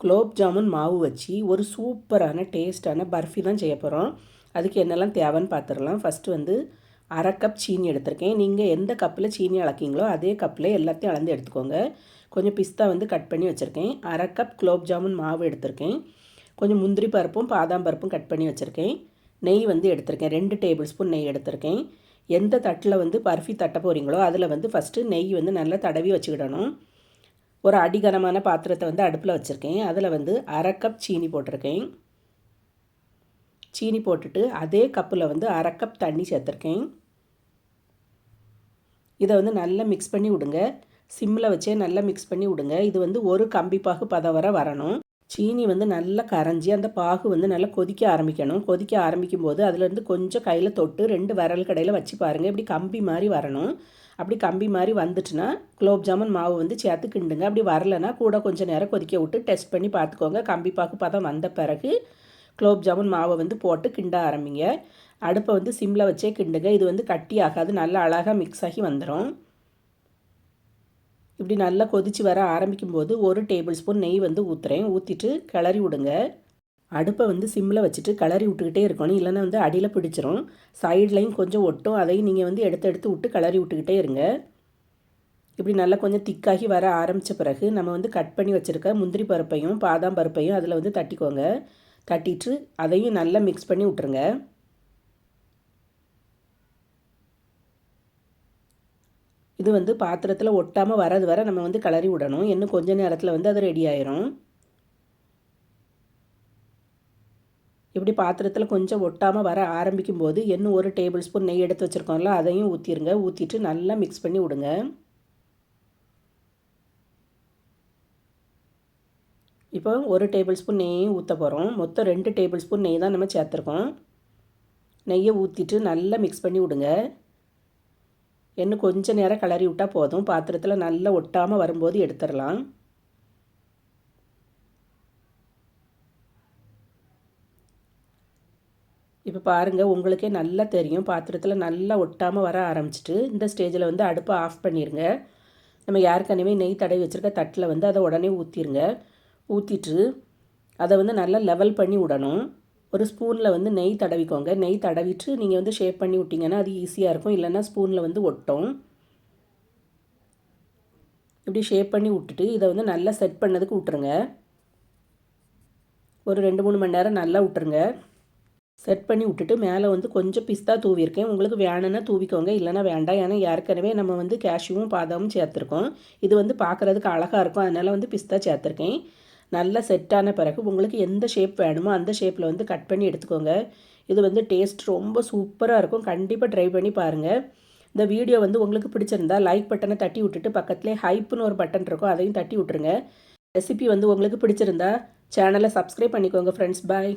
குலோப் ஜாமுன் மாவு வச்சு ஒரு சூப்பரான டேஸ்டான பர்ஃபி தான் செய்ய போகிறோம் அதுக்கு என்னெல்லாம் தேவைன்னு பார்த்துடலாம் ஃபஸ்ட்டு வந்து அரை கப் சீனி எடுத்திருக்கேன். நீங்கள் எந்த கப்பில் சீனி அளக்கீங்களோ அதே கப்பில் எல்லாத்தையும் அளந்து எடுத்துக்கோங்க. கொஞ்சம் பிஸ்தா வந்து கட் பண்ணி வச்சுருக்கேன். அரை கப் குலோப் ஜாமுன் மாவு எடுத்திருக்கேன். கொஞ்சம் முந்திரி பருப்பும் பாதாம் பருப்பும் கட் பண்ணி வச்சுருக்கேன். நெய் வந்து எடுத்திருக்கேன். ரெண்டு டேபிள் ஸ்பூன் நெய் எடுத்திருக்கேன். எந்த தட்டில் வந்து பர்ஃபி தட்ட போகிறீங்களோ அதில் வந்து ஃபஸ்ட்டு நெய் வந்து நல்லா தடவி வச்சுக்கிடணும். ஒரு அடிகனமான பாத்திரத்தை வந்து அடுப்பில் வச்சுருக்கேன். அதில் வந்து அரை கப் சீனி போட்டிருக்கேன். சீனி போட்டுட்டு அதே கப்பில் வந்து அரை கப் தண்ணி சேர்த்துருக்கேன். இதை வந்து நல்லா மிக்ஸ் பண்ணி விடுங்க. சிம்மில் வச்சே நல்லா மிக்ஸ் பண்ணி விடுங்க. இது வந்து ஒரு கம்பி பாகு பதம் வர வரணும். சீனி வந்து நல்லா கரைஞ்சி அந்த பாகு வந்து நல்லா கொதிக்க ஆரம்பிக்கணும். கொதிக்க ஆரம்பிக்கும் போது அதுலேருந்து கொஞ்சம் கையில் தொட்டு ரெண்டு விரல் கடையில் வச்சு பாருங்கள் இப்படி கம்பி மாதிரி வரணும். அப்படி கம்பி மாதிரி வந்துட்டுனா குலோப் ஜாமுன் மாவு வந்து சேர்த்து கிண்டுங்க. அப்படி வரலைன்னா கூட கொஞ்சம் நேரம் கொதிக்க விட்டு டெஸ்ட் பண்ணி பார்த்துக்கோங்க. கம்பி பாக்கு பதம் வந்த பிறகு குலோப் ஜாமுன் மாவை வந்து போட்டு கிண்ட ஆரம்பிங்க. அடுப்பை வந்து சிம்மில் வச்சே கிண்டுங்க. இது வந்து கட்டி ஆகாது நல்லா அழகாக மிக்ஸ் ஆகி வந்துடும் இப்படி நல்லா கொதித்து வர ஆரம்பிக்கும் போது ஒரு டேபிள் ஸ்பூன் நெய் வந்து ஊற்றுறேன் ஊற்றிட்டு கிளறி விடுங்க. அடுப்பை வந்து சிம்மில் வச்சுட்டு கிளறி விட்டுக்கிட்டே இருக்கணும். இல்லைன்னா வந்து அடியில் பிடிச்சிரும். சைட்லையும் கொஞ்சம் ஒட்டும். அதையும் நீங்கள் வந்து எடுத்து எடுத்து விட்டு கிளறி விட்டுக்கிட்டே இருங்க. இப்படி நல்லா கொஞ்சம் திக்காகி வர ஆரம்பித்த பிறகு நம்ம வந்து கட் பண்ணி வச்சுருக்க முந்திரி பருப்பையும் பாதாம் பருப்பையும் அதில் வந்து தட்டிக்கோங்க. தட்டிட்டு அதையும் நல்லா மிக்ஸ் பண்ணி விட்ருங்க இது வந்து பாத்திரத்தில் ஒட்டாமல் வரது வர நம்ம வந்து கிளறி விடணும். இன்னும் கொஞ்சம் நேரத்தில் வந்து அது ரெடி ஆயிரும். இப்படி பாத்திரத்தில் கொஞ்சம் ஒட்டாமல் வர ஆரம்பிக்கும் போது இன்னும் ஒரு டேபிள் ஸ்பூன் நெய் எடுத்து வச்சுருக்கோம்ல அதையும் ஊற்றிடுங்க ஊற்றிட்டு நல்லா மிக்ஸ் பண்ணி விடுங்க. இப்போ ஒரு டேபிள் ஸ்பூன் நெய்யும் ஊற்ற போகிறோம் மொத்தம் ரெண்டு டேபிள் ஸ்பூன் நெய் தான் நம்ம சேர்த்துருக்கோம். நெய்யை ஊற்றிட்டு நல்லா மிக்ஸ் பண்ணி விடுங்க. இன்னும் கொஞ்சம் நேரம் கிளறி விட்டால் போதும். பாத்திரத்தில் நல்லா ஒட்டாமல் வரும்போது எடுத்துடலாம். இப்போ பாருங்கள் உங்களுக்கே நல்லா தெரியும். பாத்திரத்தில் நல்லா ஒட்டாமல் வர ஆரம்பிச்சிட்டு இந்த ஸ்டேஜில் வந்து அடுப்பை ஆஃப் பண்ணிடுங்க நம்ம யாருக்கனவே நெய் தடவி வச்சுருக்க தட்டில் வந்து அதை உடனே ஊற்றிடுங்க ஊற்றிட்டு அதை வந்து நல்லா லெவல் பண்ணி விடணும். ஒரு ஸ்பூனில் வந்து நெய் தடவிக்கோங்க. நெய் தடவிட்டு நீங்கள் வந்து ஷேப் பண்ணி விட்டிங்கன்னா அது ஈஸியாக இருக்கும். இல்லைன்னா ஸ்பூனில் வந்து ஒட்டும். இப்படி ஷேப் பண்ணி விட்டுட்டு இதை வந்து நல்லா செட் பண்ணதுக்கு விட்டுருங்க. ஒரு ரெண்டு மூணு மணி நேரம் நல்லா விட்டுருங்க. செட் பண்ணி விட்டுட்டு மேலே வந்து கொஞ்சம் பிஸ்தா தூவியிருக்கேன். உங்களுக்கு வேணும்னா தூவிக்கோங்க. இல்லைனா வேண்டாம். ஏன்னா ஏற்கனவே நம்ம வந்து கேஷ்யூவும் பாதாமும் சேர்த்துருக்கோம். இது வந்து பார்க்குறதுக்கு அழகாக இருக்கும். அதனால் வந்து பிஸ்தா சேர்த்துருக்கேன். நல்லா செட்டான பிறகு உங்களுக்கு எந்த ஷேப் வேணுமோ அந்த ஷேப்பில் வந்து கட் பண்ணி எடுத்துக்கோங்க. இது வந்து டேஸ்ட் ரொம்ப சூப்பராக இருக்கும். கண்டிப்பாக ட்ரை பண்ணி பாருங்கள் இந்த வீடியோ வந்து உங்களுக்கு பிடிச்சிருந்தா லைக் பட்டனை தட்டி விட்டுட்டு பக்கத்துலேயே ஹைப்புன்னு ஒரு பட்டன் இருக்கும் அதையும் தட்டி விட்டுருங்க. ரெசிபி வந்து உங்களுக்கு பிடிச்சிருந்தா சேனலை சப்ஸ்கிரைப் பண்ணிக்கோங்க ஃப்ரெண்ட்ஸ் பாய்